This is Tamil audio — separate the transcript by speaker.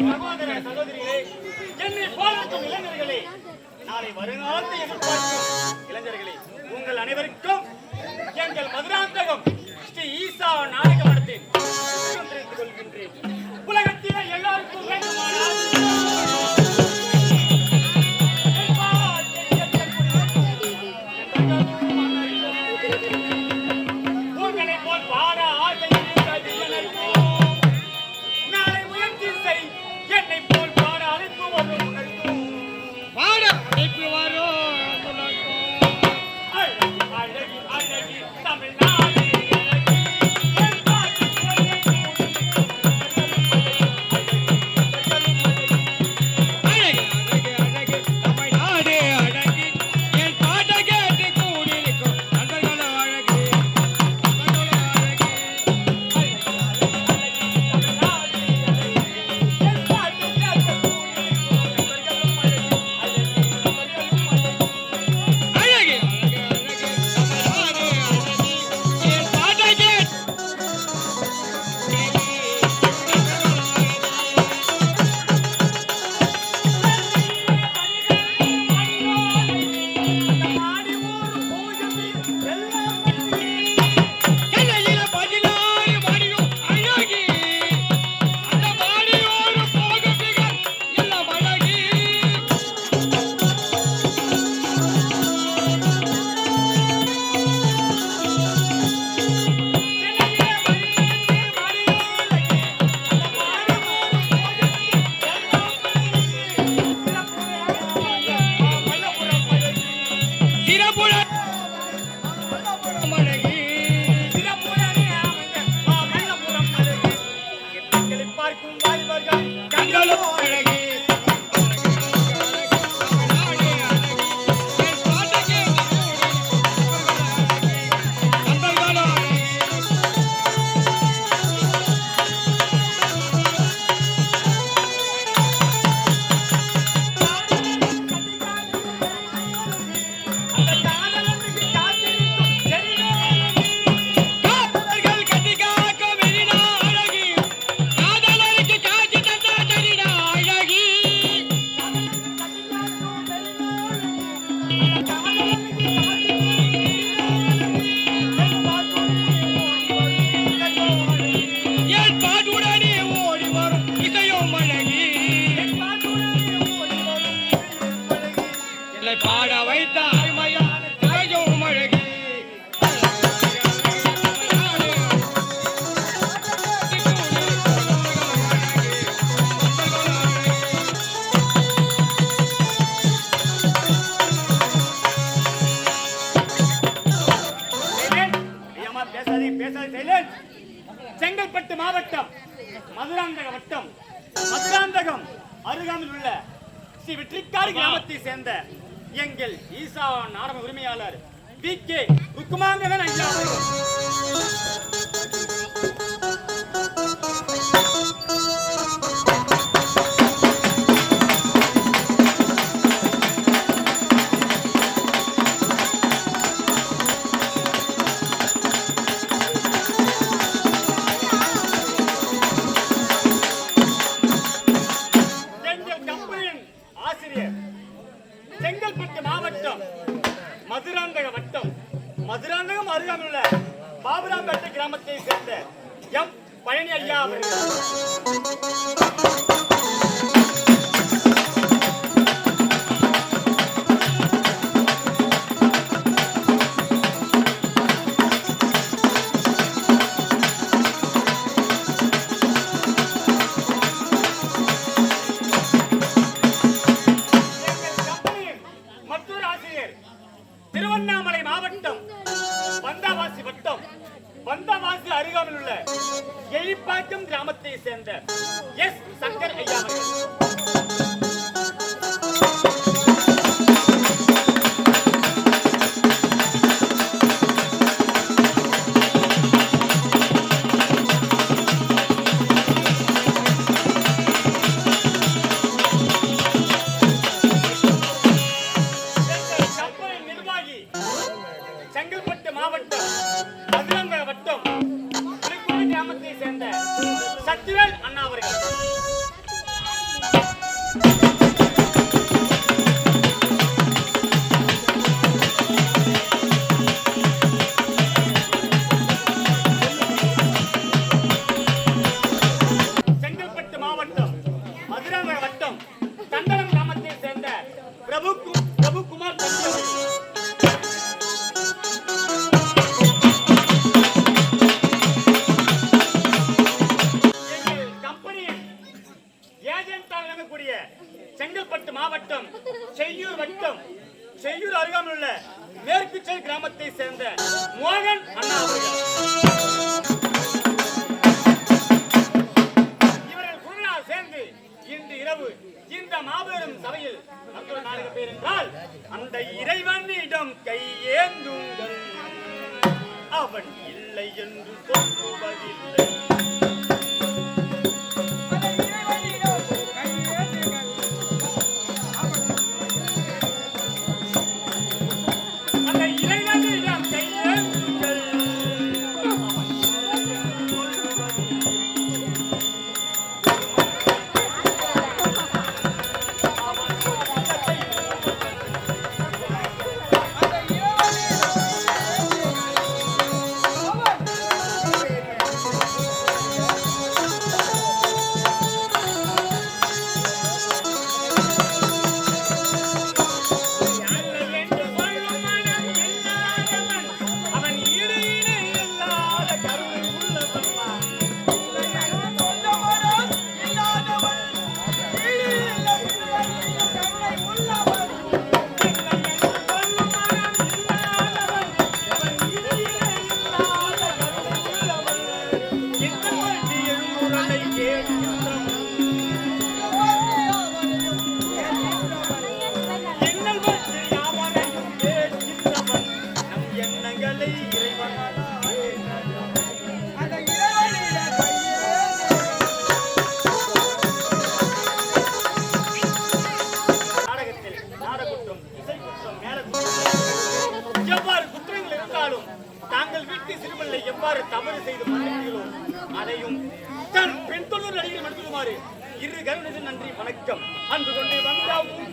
Speaker 1: சகோதர என்னை போராட்டும் இளைஞர்களே நாளை வருங்காலத்தை எதிர்பார்க்கும் இளைஞர்களே உங்கள் அனைவருக்கும் எங்கள் மதுராந்தகம் ஸ்ரீ ஈசா நாயக மடத்தில் உலகத்திலே எல்லாருக்கும் வேண்டுமானால் சேர்ந்த எங்கள் ஈசா நாடக உரிமையாளர் வி கே ருக்குமாங்கவன் ஐயா எம் பழனி ஐயா அவர்கள். செங்கல்பட்டு மாவட்டம் அதிரங்க வட்டம் திருக்குறள் கிராமத்தை சேர்ந்த சத்யவேல் அண்ணா அவர்கள். இருக்கக்கூடிய செங்கல்பட்டு மாவட்டம் செய்யூர் வட்டம். செய்யூர் அருகாமல் உள்ள மேற்குச்சல் கிராமத்தை சேர்ந்த மோகன் அண்ணா அவர்கள். இவர்கள் குழுவினர் சேர்ந்து இன்று இரவு இந்த மாபெரும் சபையில் மக்கள் நான்கு பேர் என்றால் அந்த இறைவனிடம் கையேந்துங்கள். அவன் இல்லை என்று சொல்லுவதில்லை. எவ்வாறு குற்றங்கள் இருந்தாலும் தாங்கள் வீட்டு சிறுபிள்ளை எவ்வாறு தவறு செய்து மன்னிக்கிறோ அதையும் தன் பெண் தொழில் நடிகை நடத்துமாறு இரு கருணை நன்றி வணக்கம். அன்று கொண்டே வந்தாவும்